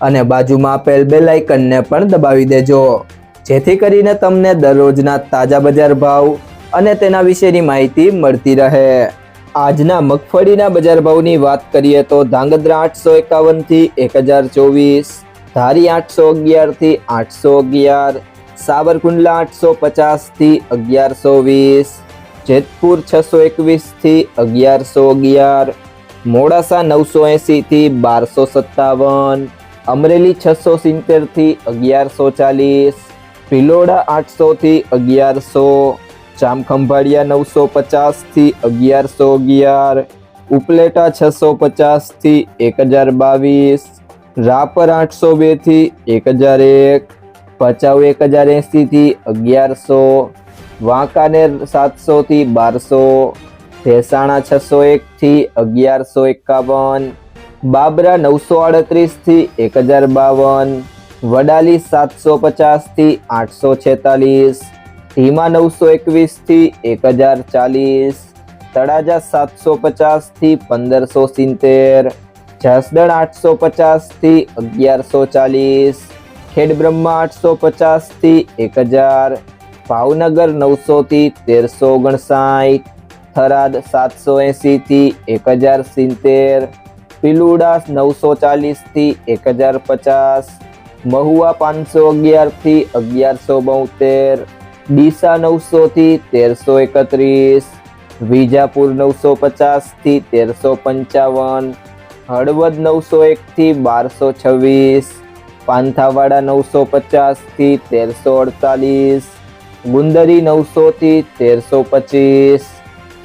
અને બાજુમાં આપેલ બે લાઇકનને પણ દબાવી દેજો. જેથી કરીને તમને દરરોજના તાજા બજાર ભાવ અને તેના વિશેની માહિતી મળતી રહે. આજના મગફળીના બજાર ભાવની વાત કરીએ તો ધાંગધ્રા આઠસો એકાવનથી એક હજાર ચોવીસ, ધારી આઠસો અગિયારથી આઠસો અગિયાર, સાવરકુંડલા આઠસો પચાસથી અગિયારસો વીસ, જેતપુર છસો એકવીસથી અગિયારસો અગિયાર, મોડાસા નવસો એંસીથી બારસો સત્તાવન અમરેલી છસો સિત્તેરથી અગિયારસો ચાલીસ, ભિલોડા આઠસોથી અગિયારસો, જામખંભાળિયા નવસો પચાસથી અગિયારસો અગિયાર, ઉપલેટા છસો પચાસથી એક હજાર બાવીસ, રાપર આઠસો બેથી એક હજાર એક, ભચાઉ એક હજાર એંસીથી અગિયારસો, વાંકાનેર સાતસોથી બારસો, ભેસાણા છસો એકથી અગિયારસો એકાવન બાબરા નવસો આડત્રીસથી એક હજાર બાવન, વડાલી સાતસો પચાસથી આઠસો છેતાલીસ, ધીમા નવસો એકવીસથી એક હજાર ચાલીસ, તળાજા સાતસો પચાસથી પંદરસો સિત્તેર, જસદણ આઠસો પચાસથી અગિયારસો ચાલીસ, ખેડબ્રહ્મા આઠસો પચાસથી એક હજાર, ભાવનગર નવસોથી તેરસો ઓગણસાઠ, થરાદ સાતસો એંસીથી એક હજાર સિત્તેર પિલુડા નવસો ચાલીસથી એક હજાર પચાસ મહુવા પાંચસો અગિયારથી અગિયારસો બોતેર, ડીસા નવસોથી તેરસો એકત્રીસ, વિજાપુર નવસો પચાસથી તેરસો પંચાવન, હળવદ નવસો એકથી બારસો છવ્વીસ, પાંથાવાડા નવસો પચાસથી તેરસો અડતાલીસ, ગુંદરી નવસોથી તેરસો પચીસ